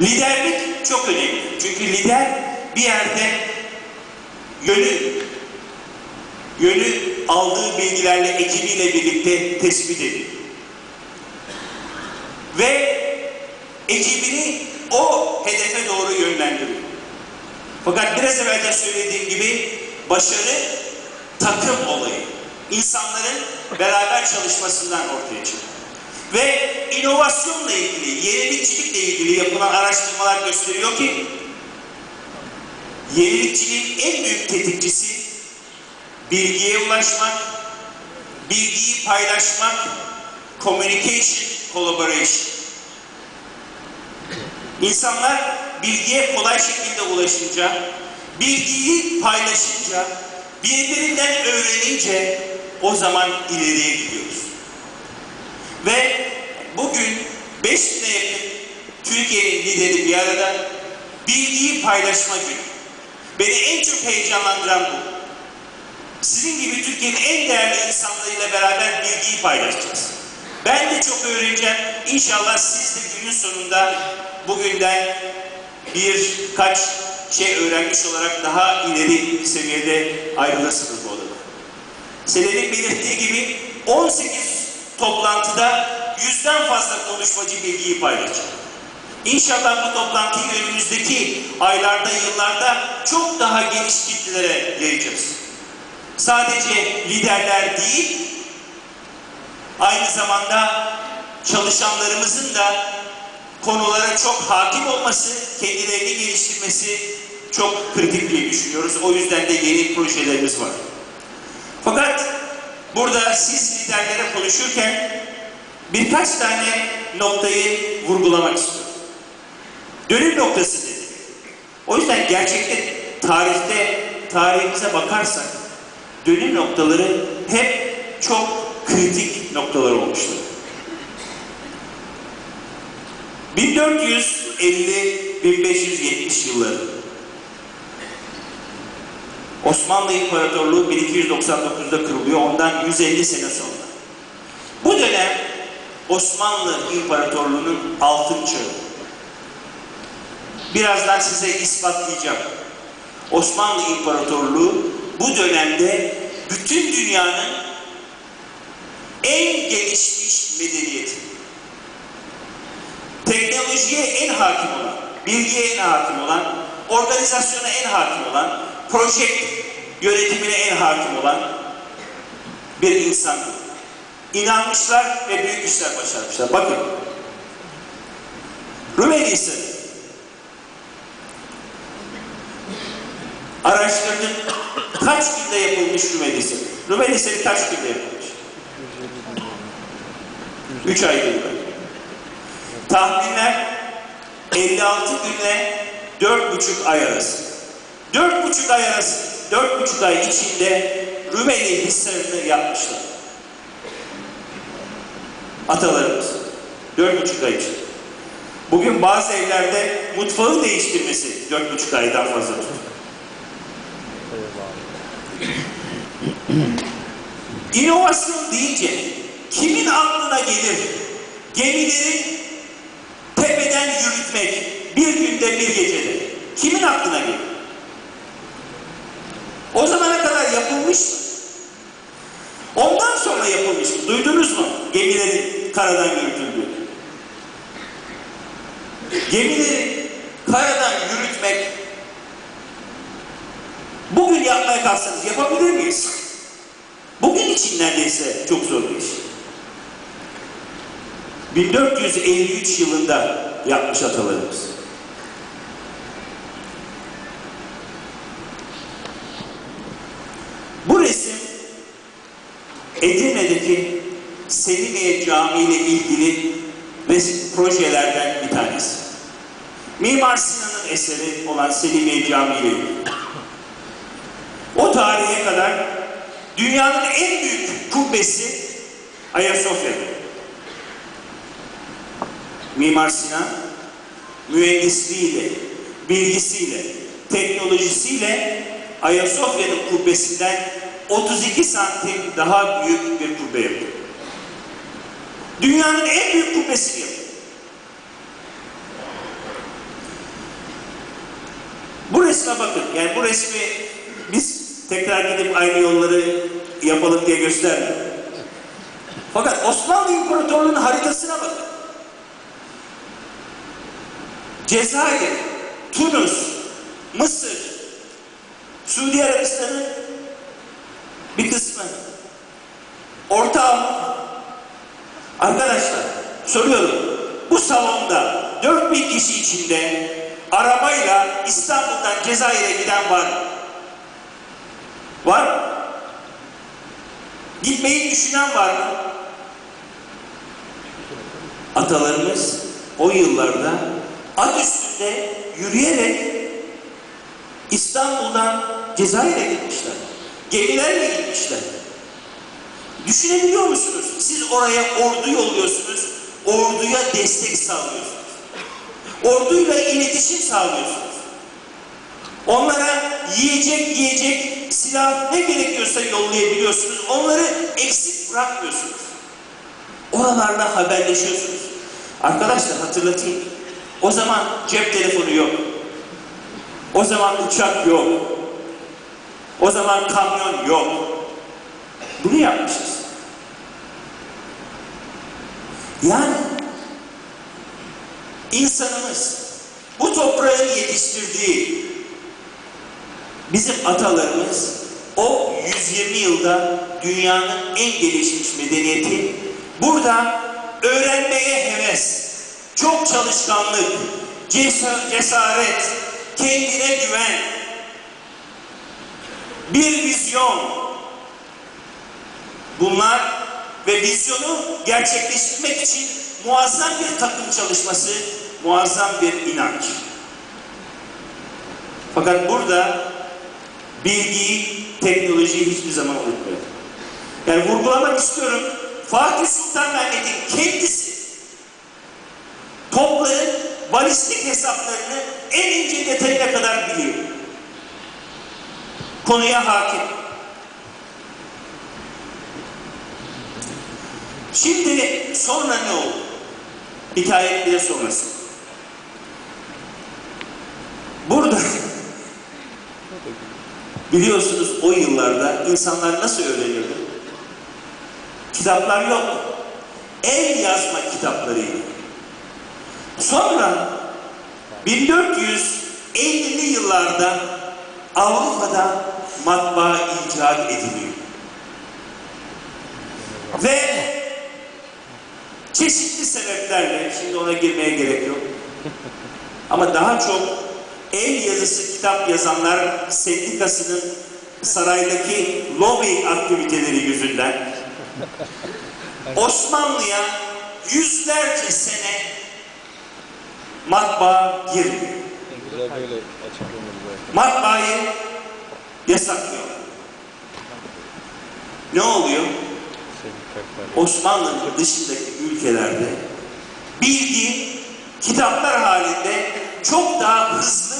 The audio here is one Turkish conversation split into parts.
Liderlik çok önemli. Çünkü lider bir yerde yönü yönü aldığı bilgilerle ekibiyle birlikte tespit ediyor. Ve ekibini o hedefe doğru yönlendiriyor. Fakat biraz evvel de söylediğim gibi başarı takım olayı. İnsanların beraber çalışmasından ortaya çıkıyor. Ve inovasyonla ilgili, yenilikçilikle ilgili yapılan araştırmalar gösteriyor ki yenilikçiliğin en büyük tetikçisi bilgiye ulaşmak, bilgiyi paylaşmak, communication, collaboration. İnsanlar bilgiye kolay şekilde ulaşınca, bilgiyi paylaşınca, birbirinden öğrenince o zaman ileriye gidiyoruz. Ve bugün 5 bine yakın Türkiye'nin lideri bir arada bilgiyi paylaşma günü. Beni en çok heyecanlandıran bu. Sizin gibi Türkiye'nin en değerli insanlarıyla beraber bilgiyi paylaşacağız. Ben de çok öğreneceğim. İnşallah siz de günün sonunda bugünden birkaç şey öğrenmiş olarak daha ileri seviyede ayrılırsınız bu odada. Selen'in belirttiği gibi 18 toplantıda yüzden fazla konuşmacı bilgiyi paylaşacak. İnşallah bu toplantıyı önümüzdeki aylarda, yıllarda çok daha geniş kitlelere yayacağız. Sadece liderler değil, aynı zamanda çalışanlarımızın da konulara çok hakim olması, kendilerini geliştirmesi çok kritik diye düşünüyoruz. O yüzden de yeni projelerimiz var. Burada siz liderlere konuşurken birkaç tane noktayı vurgulamak istiyorum. Dönüm noktası dedi. O yüzden gerçekten tarihte, tarihimize bakarsak dönüm noktaları hep çok kritik noktalar olmuştur. 1450-1570 yılları Osmanlı İmparatorluğu 1299'da kuruluyor. Ondan 150 sene sonra. Bu dönem Osmanlı İmparatorluğu'nun altın çağı. Birazdan size ispatlayacağım. Osmanlı İmparatorluğu bu dönemde bütün dünyanın en gelişmiş medeniyeti. Teknolojiye en hakim olan, bilgiye en hakim olan, organizasyona en hakim olan, proje yönetimine en hakim olan bir insan. İnanmışlar ve büyük işler başarmışlar. Bakın. Rumeli Hisarı. Araştırdım. Kaç günde yapılmış? Rumeli Hisarı kaç günde yapılmış? Üç ay günde. Tahminler 56 günle dört buçuk ay arası. Dört buçuk ay arası, dört buçuk ay içinde Rumeli Hisarı'nı yapmışlar. Atalarımız. Dört buçuk ay için. Bugün bazı evlerde mutfağı değiştirmesi dört buçuk aydan fazla tutuyor. İnovasyon deyince kimin aklına gelir gemileri tepeden yürütmek bir günde bir gecede? Kimin aklına gelir? O zamana kadar yapılmış mı? Ondan sonra yapılmış mı? Duydunuz mu? Gemilerin karadan yürütüldüğü. Gemileri karadan yürütmek bugün yapmaya kalksanız yapabilir miyiz? Bugün için neredeyse çok zor bir iş. 1453 yılında yapmış atalarımız. Bu resim Edirne'deki Selimiye Camii ile ilgili projelerden bir tanesi. Mimar Sinan'ın eseri olan Selimiye Camii ile ilgili. O tarihe kadar dünyanın en büyük kubbesi Ayasofya'da. Mimar Sinan mühendisliğiyle, bilgisiyle, teknolojisiyle Ayasofya'nın kubbesinden 32 santim daha büyük bir kubbe yapıyor. Dünyanın en büyük kubbesini yapıyor. Bu resme bakın. Yani bu resmi biz tekrar gidip aynı yolları yapalım diye göstermiyor. Fakat Osmanlı İmparatorluğu'nun haritasına bakın. Cezayir, Tunus, Mısır, Suudi Arabistan'ın bir kısmı, Orta Avrupa. Arkadaşlar soruyorum. Bu salonda 4000 kişi içinde arabayla İstanbul'dan Cezayir'e giden var mı? Var mı? Gitmeyi düşünen var mı? Atalarımız o yıllarda at üstünde yürüyerek İstanbul'dan Cezayir'e gitmişler. Gemilerle gitmişler. Düşünebiliyor musunuz? Siz oraya ordu yolluyorsunuz, orduya destek sağlıyorsunuz. Orduyla iletişim sağlıyorsunuz. Onlara yiyecek yiyecek silah ne gerekiyorsa yollayabiliyorsunuz. Onları eksik bırakmıyorsunuz. Oralarla haberleşiyorsunuz. Arkadaşlar hatırlatayım. O zaman cep telefonu yok. O zaman uçak yok. O zaman kamyon yok. Bunu yapmışız. Yani insanımız bu toprağın yetiştirdiği bizim atalarımız o 120 yılda dünyanın en gelişmiş medeniyeti burada öğrenmeye heves, çok çalışkanlık, cesa- cesaret, kendine güven, bir vizyon, bunlar ve vizyonu gerçekleştirmek için muazzam bir takım çalışması, muazzam bir inanç. Fakat burada bilgiyi, teknolojiyi hiçbir zaman unutmuyorum. Yani vurgulamak istiyorum. Fatih Sultan Mehmet'in kendisi topların balistik hesaplarını en ince detayına kadar biliyor. Konuya hakim. Şimdi sonra ne oldu? Hikayenin bir sonrası. Burada biliyorsunuz o yıllarda insanlar nasıl öğreniyordu? Kitaplar yok. El yazma kitaplarıydı. Sonra 1450'li yıllarda Avrupa'da matbaa icat ediliyor. Ve çeşitli sebeplerle, şimdi ona girmeye gerek yok. Ama daha çok el yazısı kitap yazanlar sendikasının saraydaki lobi aktiviteleri yüzünden Osmanlı'ya yüzlerce sene matbaa girmiyor. Matbaayı yasaklıyor. Ne oluyor? Osmanlı'nın dışındaki ülkelerde bilgi kitaplar halinde çok daha hızlı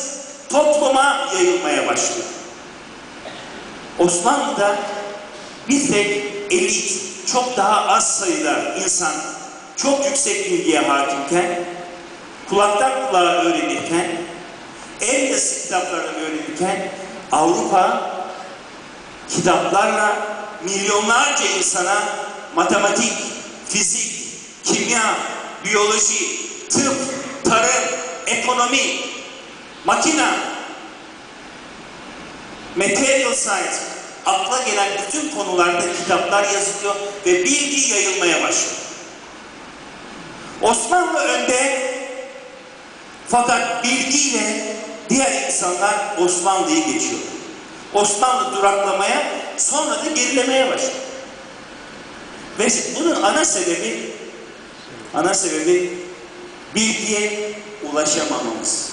topluma yayılmaya başlıyor. Osmanlı'da bir tek elit, çok daha az sayıda insan çok yüksek bilgiye hakimken, kulaktan kulağa öğrenirken, el yazısı kitaplarını öğrenirken Avrupa kitaplarla milyonlarca insana matematik, fizik, kimya, biyoloji, tıp, tarım, ekonomi, makina, material science, akla gelen bütün konularda kitaplar yazılıyor ve bilgi yayılmaya başlıyor. Osmanlı önde fakat bilgiyle diğer insanlar Osmanlı'yı geçiyor. Osmanlı duraklamaya sonra da gerilemeye başlıyor. Ve bunun ana sebebi ana sebebi bilgiye ulaşamamamız.